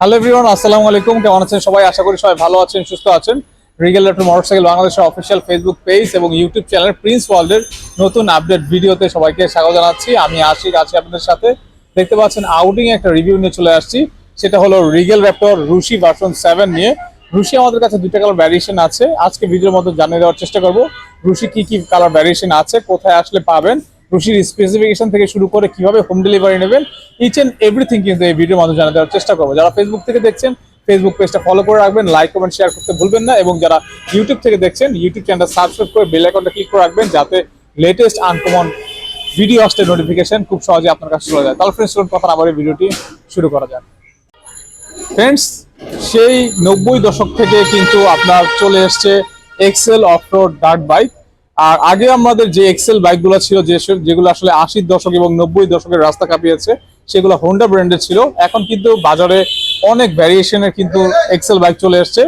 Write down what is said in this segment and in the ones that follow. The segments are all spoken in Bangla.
Hello everyone আসসালামু আলাইকুম কেমন আছেন সবাই? আশা করি সবাই ভালো আছেন, সুস্থ আছেন। রিগেল ল্যাপটপ মোটরসাইকেল বাংলাদেশের অফিসিয়াল ফেসবুক পেজ এবং ইউটিউব চ্যানেল প্রিন্স ওয়ার্ল্ডের নতুন আপডেট ভিডিওতে সবাইকে স্বাগত জানাচ্ছি। আমি আশিক, আছি আপনাদের সাথে। দেখতে পাচ্ছেন আউটিং একটা রিভিউ নিয়ে চলে আসছি। সেটা হলো Regal Raptor Rusi version seven নিয়ে। রুশি আমাদের কাছে দুইটা কালার ভ্যারিয়েশন আছে। আজকে ভিডিওর মধ্যে জানিয়ে দেওয়ার চেষ্টা করব। রুশি কি কি কালার ভ্যারিয়েশন আছে? কোথায় আসলে পাবেন? রুশির স্পেসিফিকেশন থেকে শুরু করে কীভাবে হোম ডেলিভারি নেবেন ইচ এন্ড এভরিথিং কিন্তু এই ভিডিওর মাধ্যমে জানা দেওয়ার চেষ্টা করব। যারা ফেসবুক থেকে দেখছেন ফেসবুক পেজটা ফলো করে রাখবেন লাইক কমেন্ট শেয়ার করতে ভুলবেন না এবং যারা ইউটিউব থেকে দেখছেন ইউটিউব চ্যানেলটা সাবস্ক্রাইব করে বেল আইকনটা ক্লিক করে রাখবেন যাতে লেটেস্ট আনকমন ভিডিও আসলে নোটিফিকেশন খুব সহজে আপনার কাছে চলে যায়। তাহলে ফ্রেন্ডস চলুন কথা বলে ভিডিওটি শুরু করা যাক। ফ্রেন্ডস সেই নব্বই দশক থেকে কিন্তু আপনার চলে এসছে Excel off road dirt bike আর আগে আমাদের যে এক্সেল বাইকগুলো ছিল যেগুলো আসলে আশির দশক এবং নব্বই দশকের রাস্তা কাঁপিয়েছে, সেগুলো হোন্ডা ব্র্যান্ডের ছিল। এখন কিন্তু বাজারে অনেক ভ্যারিয়েশনের কিন্তু এক্সেল বাইক চলে এসছে।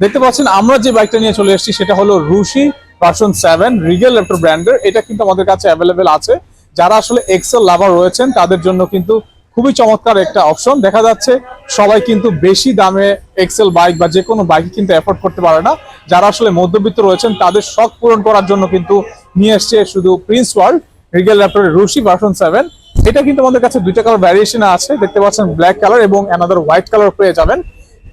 দেখতে পাচ্ছেন, আমরা যে বাইকটা নিয়ে চলে এসেছি, সেটা হলো Rusi version seven Regal laptop ব্র্যান্ডের এটা কিন্তু আমাদের কাছে অ্যাভেলেবেল আছে। যারা আসলে এক্সেল লাভার রয়েছেন, তাদের জন্য কিন্তু খুবই চমৎকার একটা অপশন দেখা যাচ্ছে সবাই কিন্তু বেশি দামে এক্সেল বাইক বা যে কোনো বাইক কিন্তু অ্যাফোর্ড করতে পারে না। যারা আসলে মধ্যবিত্ত রয়েছেন, তাদের শখ পূরণ করার জন্য কিন্তু নিয়ে এসছে শুধু প্রিন্স ওয়ার্ল্ড রিগেল ল্যাপটপের রুশি ভার্সন সেভেন এটা কিন্তু আমাদের কাছে দুইটা কালার ভ্যারিয়েশন আছে। দেখতে পাচ্ছেন ব্ল্যাক কালার এবং অ্যানাদার হোয়াইট কালার পেয়ে যাবেন।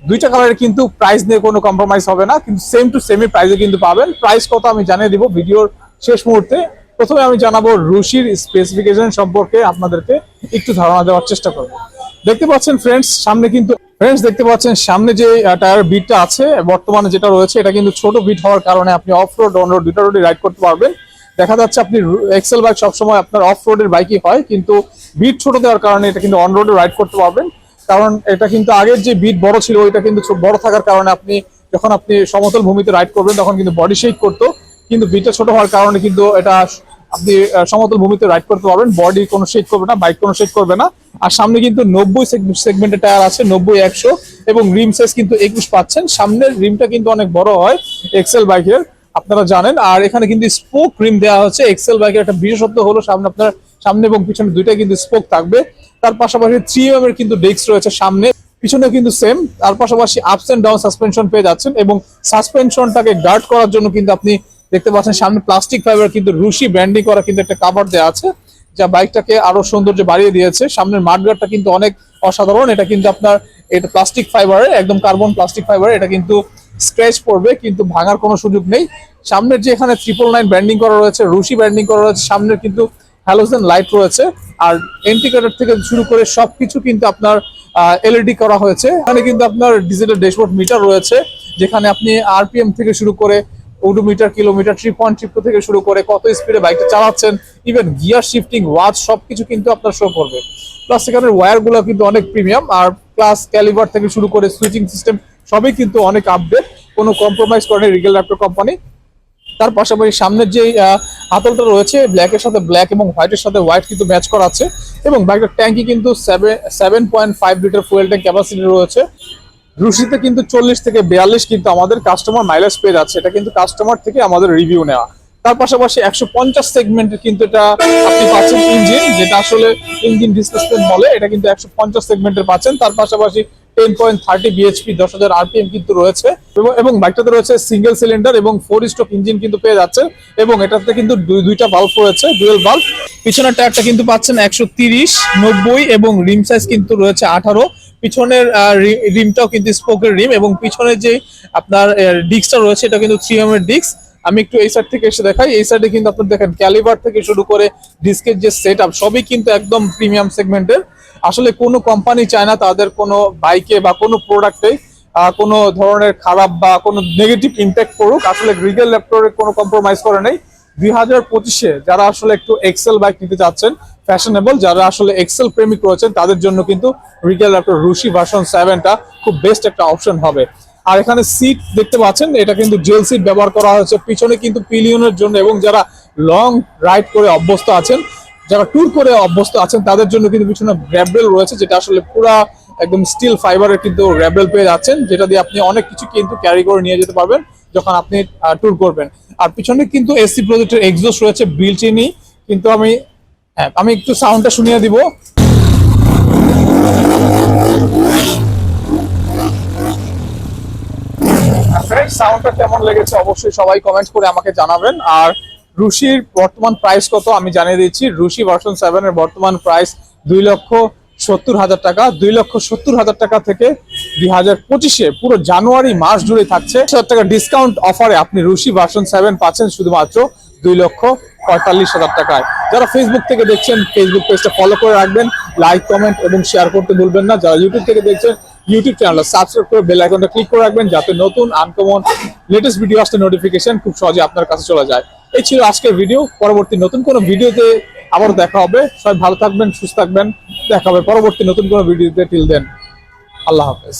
দুইটা কালারের কিন্তু প্রাইস নিয়ে কোনো কম্প্রোমাইজ হবে না, কিন্তু সেম টু সেমি প্রাইসে কিন্তু পাবেন। প্রাইস কত আমি জানিয়ে দিব ভিডিওর শেষ মুহূর্তে। প্রথমে আমি জানাব রুশির স্পেসিফিকেশন সম্পর্কে আপনাদেরকে একটু ধারণা দেওয়ার চেষ্টা করব। দেখতে পাচ্ছেন ফ্রেন্ডস সামনে কিন্তু ফ্রেন্ডস দেখতে পাচ্ছেন সামনে যে টায়ার বিটটা আছে, বর্তমানে যেটা রয়েছে, এটা কিন্তু ছোট বিট হওয়ার কারণে আপনি অফ রোড অন রোড দুটা রোডে রাইড করতে পারবেন। দেখা যাচ্ছে আপনি এক্সেল বাইক সবসময় আপনার অফ রোডের বাইকই হয়, কিন্তু বিট ছোট দেওয়ার কারণে এটা কিন্তু অন রোডে রাইড করতে পারবেন। কারণ এটা কিন্তু আগের যে বিট বড় ছিল, ওইটা কিন্তু বড় থাকার কারণে আপনি, যখন আপনি সমতল ভূমিতে রাইড করবেন, তখন কিন্তু বডি শেক করতো। কিন্তু বিটটা ছোট হওয়ার কারণে কিন্তু এটা আপনি সমতল ভূমিতে রাইড করতে পারবেন বডি কোনো শেক করবে না বাইক কোনো শেক করবে না। আর সামনে কিন্তু নব্বই সেগমেন্টের টায়ার আছে, নব্বই, একশো এবং রিম সাইজ কিন্তু একুশ পাচ্ছেন। সামনের রিমটা কিন্তু অনেক বড় হয় এক্সেল বাইকের আপনারা জানেন। আর এখানে কিন্তু স্পোক রিম দেওয়া হচ্ছে। এক্সেল বাইকের একটা বিশেষত্ব হলো সামনে আপনার সামনে এবং পিছনে দুইটাই কিন্তু স্পোক থাকবে। তার পাশাপাশি থ্রি এম এর কিন্তু ডেস্ক রয়েছে সামনে। পিছনে কিন্তু সেম তার পাশাপাশি আপস এন্ড ডাউন সাসপেনশন পেয়ে যাচ্ছেন এবং সাসপেনশনটাকে গার্ড করার জন্য কিন্তু আপনি দেখতে পাচ্ছেন সামনে প্লাস্টিক ফাইবার কিন্তু রুশি ব্র্যান্ডিং করা কিন্তু একটা কাভার দেওয়া আছে, যা বাইকটাকে আরও সৌন্দর্য বাড়িয়ে দিয়েছে। সামনের মাঠগার্ডটা কিন্তু অনেক অসাধারণ। এটা কিন্তু আপনার, এটা প্লাস্টিক ফাইবারের একদম কার্বন প্লাস্টিক ফাইবার এটা কিন্তু স্ক্র্যাচ পড়বে, কিন্তু ভাঙার কোনো সুযোগ নেই। সামনের যে এখানে ট্রিপল নাইন ব্র্যান্ডিং করা রয়েছে, রুশি ব্র্যান্ডিং করা রয়েছে, সামনের কিন্তু হ্যালোজেন লাইট রয়েছে। আর এন্টিকেটার থেকে শুরু করে সবকিছু কিন্তু আপনার এলইডি করা হয়েছে। এখানে কিন্তু আপনার ডিজিটাল ড্যাশবোর্ড মিটার রয়েছে, যেখানে আপনি আরপিএম থেকে শুরু করে odometer, kilometre three point trip থেকে শুরু করে কত স্পিডে বাইকটা চালাচ্ছেন ইভেন গিয়ার শিফটিং ওয়াচ সবকিছু কিন্তু আপনার শো করবে। প্লাস এখানে ওয়্যারগুলো কিন্তু অনেক প্রিমিয়াম আর প্লাস ক্যালিভার থেকে শুরু করে সুইচিং সিস্টেম সবই কিন্তু অনেক আপডেট কোনো কম্প্রোমাইজ করেনি রিগেল ল্যাপটপ কোম্পানি তার পাশাপাশি সামনের যে হাতলটা রয়েছে ব্ল্যাকের সাথে ব্ল্যাক এবং হোয়াইটের সাথে হোয়াইট কিন্তু ম্যাচ করা আছে এবং বাইকের ট্যাঙ্কি কিন্তু seven seven point five litre fuel tank capacity রয়েছে। রুশিতে কিন্তু চল্লিশ থেকে বিয়াল্লিশ কিন্তু আমাদের কাস্টমার মাইলেজ পেয়ে যাচ্ছে। এটা কিন্তু কাস্টমার থেকে আমাদের রিভিউ নেওয়া। তার পাশাপাশি একশো পঞ্চাশ সেগমেন্টের কিন্তু এটা আপনি পাচ্ছেন ইঞ্জিন যেটা আসলে ইঞ্জিন ডিসপ্লেসমেন্ট বলে, এটা কিন্তু একশো পঞ্চাশ সেগমেন্টের পাচ্ছেন। তার পাশাপাশি টেন পয়েন্ট থার্টি বিএইচপি দশ হাজার আরপিএম কিন্তু রয়েছে। এবং- বাইকটাতে রয়েছে সিঙ্গেল সিলিন্ডার এবং ফোর স্ট্রোক ইঞ্জিন কিন্তু পেয়ে যাচ্ছে। এবং এটাতে কিন্তু দুই, দুইটা বাল্ব রয়েছে ডুয়েল বাল্ব পিছনের টায়ারটা কিন্তু পাচ্ছেন একশো তিরিশ, নব্বই এবং রিম সাইজ কিন্তু রয়েছে আঠারো। পিছনের রিমটাও কিন্তু স্পোকের রিম এবং পিছনের যে আপনার ডিস্কটা রয়েছে, এটা কিন্তু থ্রি এম এর ডিস্ক। আমি একটু এই সাইড থেকে এসে দেখাই। এই সাইডে কিন্তু আপনার দেখেন ক্যালিভার থেকে শুরু করে ডিস্কের যে সেট আপ সবই কিন্তু একদম প্রিমিয়াম সেগমেন্টের আসলে কোনো কোম্পানি চায় না তাদের কোনো বাইকে বা কোনো প্রোডাক্টে কোনো ধরনের খারাপ বা কোনো নেগেটিভ ইম্প্যাক্ট করুক আসলে রিগেল ল্যাপটপের কোনো কম্প্রোমাইজ করে নেই। দুই হাজার পঁচিশে যারা আসলে একটু এক্সেল বাইক নিতে চাচ্ছেন ফ্যাশনেবল যারা আসলে এক্সেল প্রেমিক রয়েছেন, তাদের জন্য কিন্তু রিগেল র্যাপটর রুশি ভার্সন সেভেনটা খুব বেস্ট একটা অপশন হবে। আর এখানে সিট দেখতে পাচ্ছেন, এটা কিন্তু জেল সিট ব্যবহার করা হয়েছে। পিছনে কিন্তু পিলিয়নের জন্য এবং যারা লং রাইড করে অভ্যস্ত আছেন, যারা ট্যুর করে অভ্যস্ত আছেন, তাদের জন্য কিন্তু পিছনে র্যাবেল রয়েছে, যেটা আসলে পুরা একদম স্টিল ফাইবারের কিন্তু র্যাবেল পেয়ে যাচ্ছেন, যেটা দিয়ে আপনি অনেক কিছু কিন্তু ক্যারি করে নিয়ে যেতে পারবেন যখন আপনি ট্যুর করবেন। আর পিছনে কিন্তু এসি প্রজেক্টের এক্সস্ট রয়েছে বিল্ট ইনই কিন্তু আমি হ্যাঁ আমি একটু সাউন্ডটা শুনিয়ে দিব। সাউন্ডটা কেমন লেগেছে অবশ্যই সবাই কমেন্ট করে আমাকে জানাবেন। আর রুশির বর্তমান প্রাইস কত আমি জানিয়ে দিচ্ছি। রুশি ভার্সন সেভেনের বর্তমান প্রাইস দুই লক্ষ সত্তর হাজার টাকা, দুই লক্ষ সত্তর হাজার টাকা থেকে দুই হাজার পঁচিশে পুরো জানুয়ারি, মাস জুড়ে থাকছে। হাজার টাকা ডিসকাউন্ট অফারে আপনি রুশি ভার্সন সেভেন পাচ্ছেন শুধুমাত্র দুই লক্ষ পঁয়তাল্লিশ হাজার টাকায়। যারা ফেসবুক থেকে দেখছেন ফেসবুক পেজটা ফলো করে রাখবেন লাইক কমেন্ট এবং শেয়ার করতে ভুলবেন না। যারা ইউটিউব থেকে দেখছেন ইউটিউব চ্যানেলটা সাবস্ক্রাইব করে বেল আইকনটা ক্লিক করে রাখবেন যাতে নতুন আনকমন লেটেস্ট ভিডিও আসতে নোটিফিকেশন খুব সহজে আপনার কাছে চলে যায়। এই ছিল আজকের ভিডিও পরবর্তী নতুন কোনো ভিডিওতে আবার দেখা হবে। সবাই ভালো থাকবেন, সুস্থ থাকবেন। দেখা হবে পরবর্তী নতুন কোনো ভিডিওতে টিল দেন আল্লাহ হাফেজ।